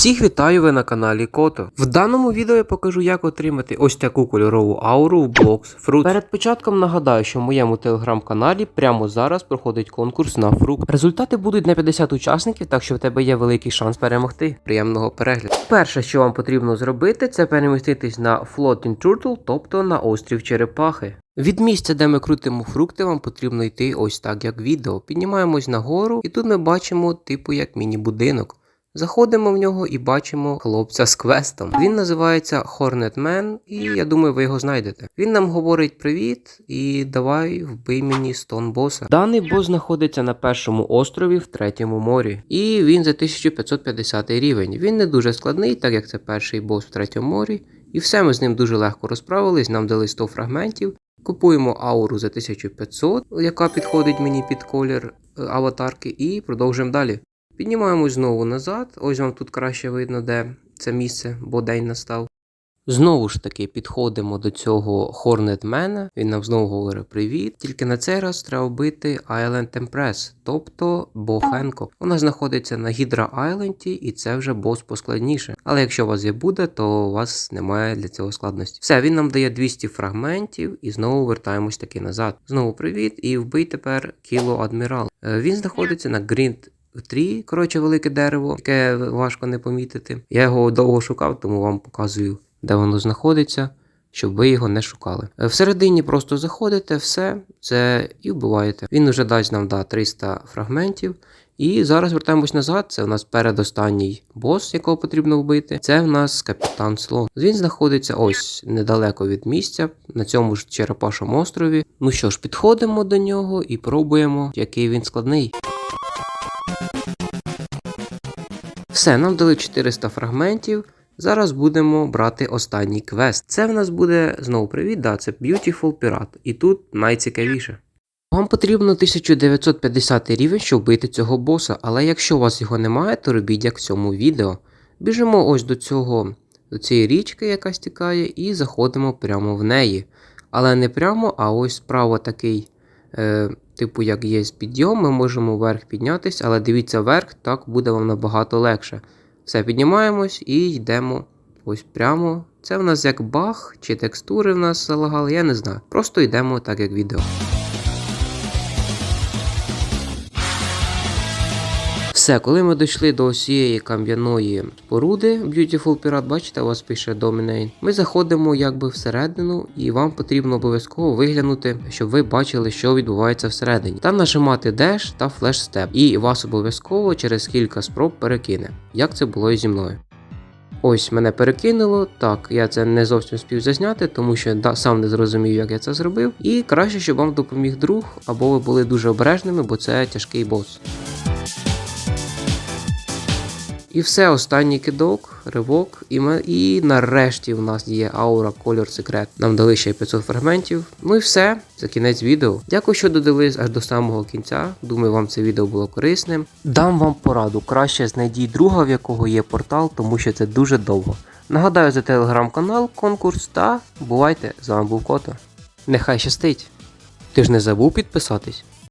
Всіх вітаю ви на каналі Кото. В даному відео я покажу, як отримати ось таку кольорову ауру в Blox Fruit. Перед початком нагадаю, що в моєму телеграм-каналі прямо зараз проходить конкурс на фрукт. Результати будуть на 50 учасників, так що в тебе є великий шанс перемогти. Приємного перегляду. Перше, що вам потрібно зробити, це переміститись на Floating Turtle, тобто на острів Черепахи. Від місця, де ми крутимо фрукти, вам потрібно йти ось так, як відео. Піднімаємось нагору, і тут ми бачимо, типу, як міні-будинок. Заходимо в нього і бачимо хлопця з квестом. Він називається Hornet Man, і я думаю, ви його знайдете. Він нам говорить привіт і давай вбий мені стон боса. Даний бос знаходиться на першому острові в третьому морі, і він за 1550 рівень. Він не дуже складний, так як це перший бос в третьому морі. І все ми з ним дуже легко розправились, нам дали 100 фрагментів. Купуємо ауру за 1500, яка підходить мені під колір е, аватарки, і продовжуємо далі. Піднімаємось знову назад. Ось вам тут краще видно, де це місце, бо день настав. Знову ж таки підходимо до цього хорнетмена. Він нам знову говорить привіт. Тільки на цей раз треба вбити Island Empress, тобто Бо Хенкок. Вона знаходиться на Гідра Айленді, і це вже бос поскладніше. Але якщо у вас є буде, то у вас немає для цього складності. Все, він нам дає 200 фрагментів і знову вертаємось таки назад. Знову привіт, і вбий тепер Кіло Адмірал. Е, Він знаходиться на Грінд Трі, коротше, велике дерево, яке важко не помітити. Я його довго шукав, тому вам показую, де воно знаходиться, щоб ви його не шукали. Е, Всередині просто заходите, все це і вбиваєте. Він вже дасть нам да, 300 фрагментів. І зараз вертаємось назад. Це у нас передостанній бос, якого потрібно вбити. Це в нас капітан Слон. Він знаходиться ось недалеко від місця, на цьому ж Черепашому острові. Ну що ж, підходимо до нього і пробуємо, який він складний. Все, нам дали 400 фрагментів. Зараз будемо брати останній квест. Це в нас буде знову привіт, да, це Beautiful Pirate. І тут найцікавіше. Вам потрібно 1950 рівень, щоб вбити цього боса, але якщо у вас його немає, то робіть як в цьому відео. Біжимо ось до цього, до цієї річки, яка стікає, і заходимо прямо в неї. Але не прямо, а ось справа такий, е, типу, як є підйом, ми можемо вверх піднятися, але дивіться вверх, так буде вам набагато легше. Все, піднімаємось і йдемо ось прямо. Це в нас як баг, чи текстури в нас залагали, я не знаю. Просто йдемо так, як відео. Все, коли ми дійшли до цієї кам'яної споруди Beautiful Pirate, бачите, у вас пише Dominate. Ми заходимо якби всередину, і вам потрібно обов'язково виглянути, щоб ви бачили, що відбувається всередині. Там нажимати Dash та Flash Step, і вас обов'язково через кілька спроб перекине, як це було і зі мною. Ось мене перекинуло. Так, я це не зовсім спів зазняти, тому що да, сам не зрозумів, як я це зробив. І краще, щоб вам допоміг друг, або ви були дуже обережними, бо це тяжкий бос. І все, останній кидок, ривок, і, ми, і нарешті в нас є аура Color Secret. Нам дали ще 500 фрагментів. Ну і все, це кінець відео. Дякую, що додивились аж до самого кінця. Думаю, вам це відео було корисним. Дам вам пораду, краще знайдіть друга, в якого є портал, тому що це дуже довго. Нагадаю за телеграм-канал, конкурс та бувайте! З вами був Кота. Нехай щастить! Ти ж не забув підписатись?